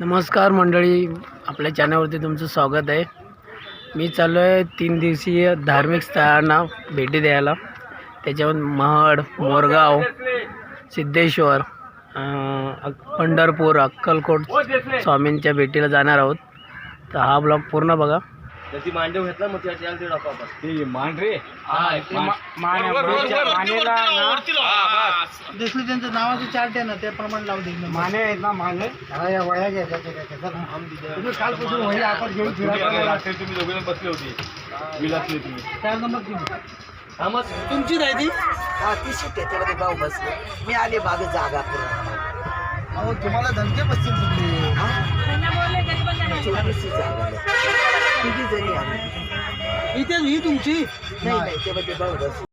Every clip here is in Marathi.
नमस्कार मंडळी आपल्या चॅनलवरती तुमचं स्वागत आहे. मी चाललो आहे तीन दिवसीय धार्मिक स्थळांना भेटी द्यायला. त्याच्यावर महड मोरगाव सिद्धेश्वर पंढरपूर अक्कलकोट स्वामींच्या भेटीला जाणार आहोत. तर हा ब्लॉग पूर्ण बघा. त्याची मांडव घेतला मग त्याच्या ते टाकू आपण ते मांढरे जसं त्यांचं नावाचं चार्ट आहे ना त्याप्रमाणे लावू दे. माने आहेत ना माने. या वया घ्यायच्या तुम्ही कालपासून वया आपण घेऊन रात्री तुम्ही दोघे बसले होते. विलासले तुम्ही चार नंबर हा मग? तुमची नाही ती हा ती सीट त्याच्यामध्ये भाऊ बसले. मी आले मागे जागा पूर्ण अहो तुम्हाला धमके बसतील तुम्ही जागा जरी आली इथे ही तुमची? नाही नाही भाऊ बसले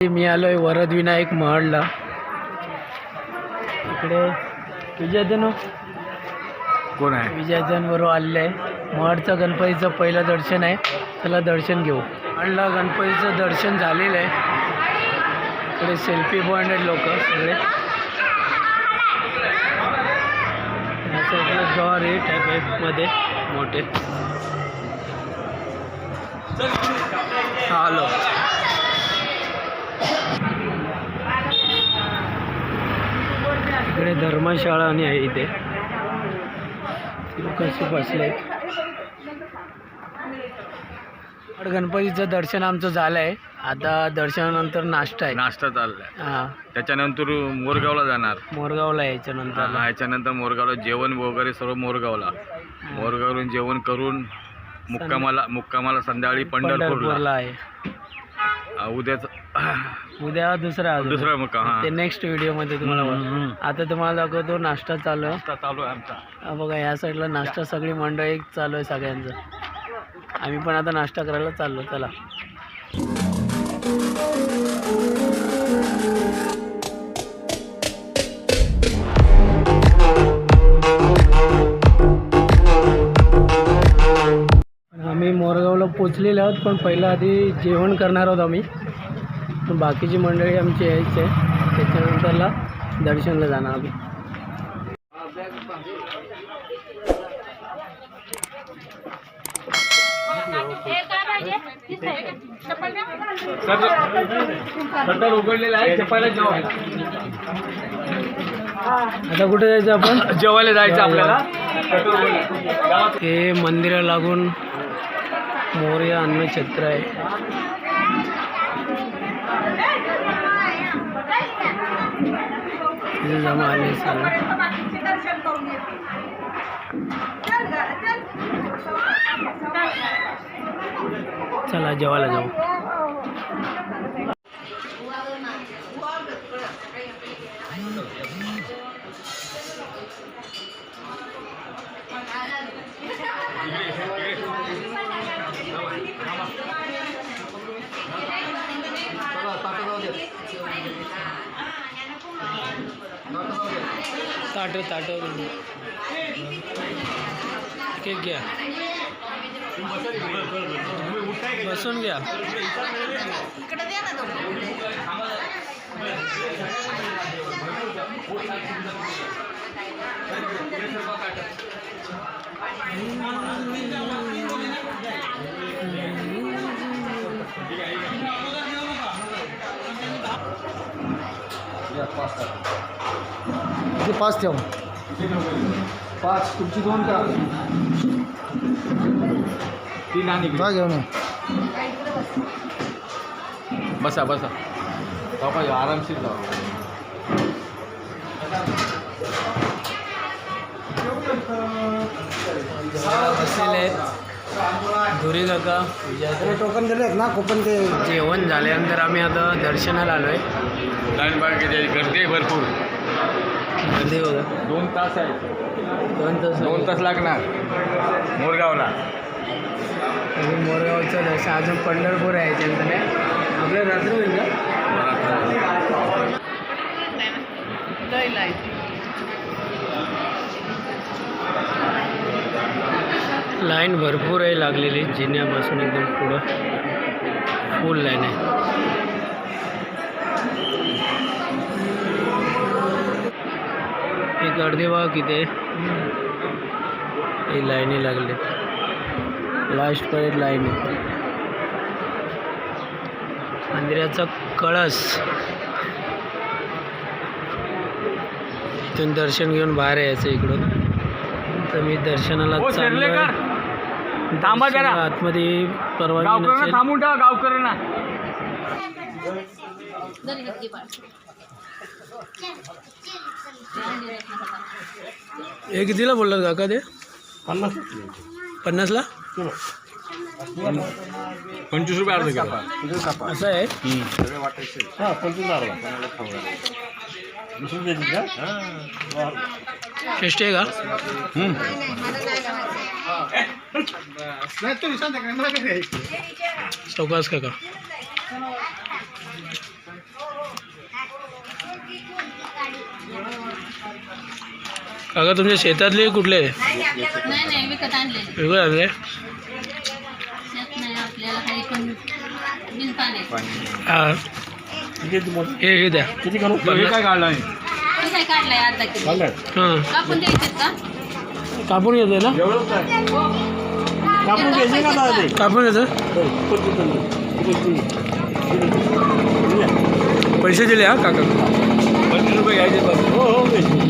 मी आलोय वरद विनायक महडला इकडे विजयधन कोण आहे? विजयधनबरोबर आलेलं आहे. महडचं गणपतीचं पहिलं दर्शन आहे. त्याला दर्शन घेऊ. महडला गणपतीचं दर्शन झालेलं आहे. इकडे सेल्फी पॉईंट आहेत लोक सगळे. या साईडला आहे मध्ये मोठे. हॅलो आलो. इकडे धर्मशाळा आणि आहे इथे. लोक असे बसले. गणपतीचं दर्शन आमचं झालं आहे आता दर्शनानंतर नाश्ता आहे. नाश्ता चाललाय. हां. त्याच्यानंतर मोरगावला जाणार. मोरगावला यायच्या नंतर याच्यानंतर मोरगावला जेवण वगैरे सर्व मोरगावला. मोरगाववरून जेवण करून मुक्कामाला मुक्कामाला संध्याकाळी पंढरपूरला पंढरपूरला. आहे. उद्याच उद्या दुसरा अजून. दुसरा मुक्काम हा. ते नेक्स्ट व्हिडिओमध्ये तुम्हाला हम्म, बघा. हम्म. आता तुम्हाला दाखवतो नाश्ता चालू आहे. नाश्ता चालू आहे आमचा. हा बघा या साईडला नाश्ता सगळी मंडळी चालू आहे सगळ्यांचं. आम्ही पण आता नाश्ता करायला चाललो चला. आम्ही मोरगावला पोचलेलो आहोत पण पहिलं आधी जेवण करणार आहोत आम्ही. बाकीची मंडळी आमची यायची आहे. त्याच्यानंतरला दर्शनला जाणार आम्ही. उघडलेला आहे आता कुठे जायचं आपण? जेवायला जायचं आपल्याला. हे मंदिरा लागून मोर्या अन्न छत्र आहे. चला जेवायला जाऊ. काटो ताटो के क्या बसून गया? Yeah, pasta. ते पाच ठेव. पाच. तुमची दोन का? तीन आणि घेऊन बसा बसा. बाबा आरामशीर जाऊ. आहेत. धुरी काका. विजय टोकन दिलेत ना कोपन ते. जेवण झाल्यानंतर आम्ही आता दर्शनाला आलोय. लाईनबाग गर्दी आहे भरपूर. बघा. दोन तास आहे. दोन तास दोन तास लागणार. मोरगावला. मोरगावचं दर्शन अजून पंढरपूर आहे त्यानंतर आपल्या रात्री होईल का? लाईन भरपूर आहे लागलेली जिन्यापासून एकदम पुढं. फुल लाईन आहे. अर्धे भाव किती आहे. हे लाईनी लागले. लास्टपर्यंत लाईन मंदिराचा कळस. इथून दर्शन घेऊन बाहेर यायचं इकडून. तर मी दर्शनाला हो. थांबा जरा. आतमध्ये परवानगी. थांबून ठेवा गावकऱ्यांना. हे कितीला बोललात काका ते? पन्नासला? पंचवीस रुपये अर्ध किलो. असं आहे? टेस्टी आहे का? चौकास काका. काका तुमच्या शेतातले कुठले? नाही नाही विकत आणले. वेगळे आणले शेत नाही आपल्याला काही पण बिन पाणी. हा. हे हे द्या. हे काय काढलं आहे? हे काय काढलंय अर्धा किलो? हां. कापून द्यायचे का? कापून घेते ना? कापून घ्यायचे का दादा ते? कापून घेतं पैसे दिले हा काका? पंचवीस रुपये घ्यायचे बस. हो हो आणि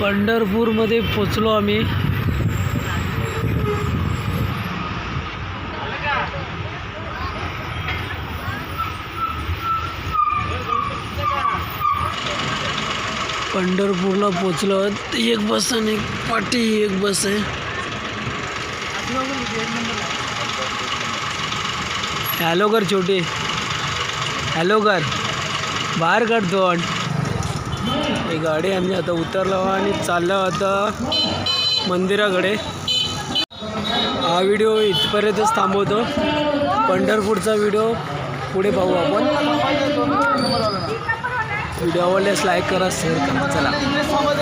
पंढरपूरमध्ये पोचलो आम्ही. पंढरपूरला पोचलो. एक बस आणि एक पाठी एक बस आहे. हॅलो कर छोटे. हॅलो कर. बाहेर काढतो ही गाडी आम्ही आता उतरलो आणि चाललो आता मंदिराकडे. हा व्हिडिओ इथपर्यंतच थांबवतो. पंढरपूरचा व्हिडिओ पुढे पाहू आपण. व्हिडिओ आवडल्यास लाईक करा शेअर करा चला.